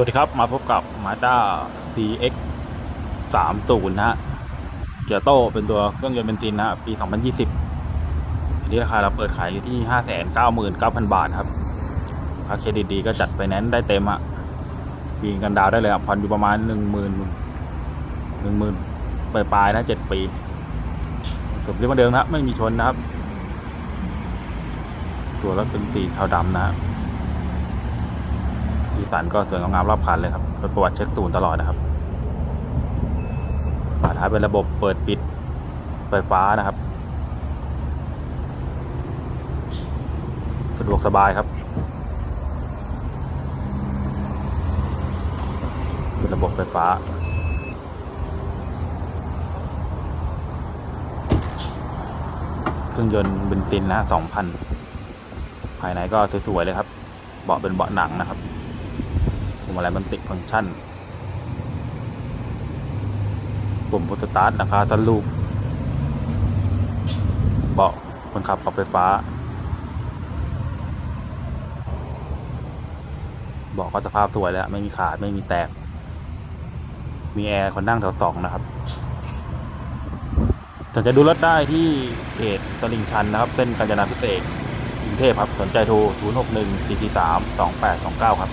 วัสดีครับมาพบกับ Mazda CX 30นะฮะ เกียร์โตเป็นตัวเครื่องยนต์เบนซินนะฮะ ปี 2020 ทีนี้ราคาเราเปิดขายอยู่ที่ 599,000 บาทครับค่าเครดิตดีก็จัดไฟแนนได้เต็มอะปีกันดาวได้เลยอะผ่อนอยู่ประมาณ 1 0 0 0 0 1 0,000ปลายปลายๆนะ 7 ปีสุดเรียกมาเดิมนะไม่มีชนนะครับ ตัวรถเป็นสีเทาดำนะฮะสี สันก็สวยงามรอบคันเลยครับเป็นประวัติเช็คศูนย์ตลอดนะครับ ฝาท้ายเป็นระบบเปิดปิดไฟฟ้านะครับ สะดวกสบายครับเป็นระบบไฟฟ้าเครื่องยนต์เบนซินนะสองพัน ภายในก็สวยๆเลยครับ เบาะเป็นเบาะหนังนะครับ วงมาลัยมันติดฟังก์ชันปุ่มพุทสตาร์ทนะคะสลูปเบาะคนขับปรับไฟฟ้า เบาะก็สภาพสวยแล้ว ไม่มีขาด ไม่มีแตก มีแอร์คนนั่งแถวสองนะครับสนใจดูรถได้ที่เพจตลิ่งชันนะครับ เส้นกาญจนาพิเศษกกรุงเทพครับ สนใจโทร 061 443 2829 ครับ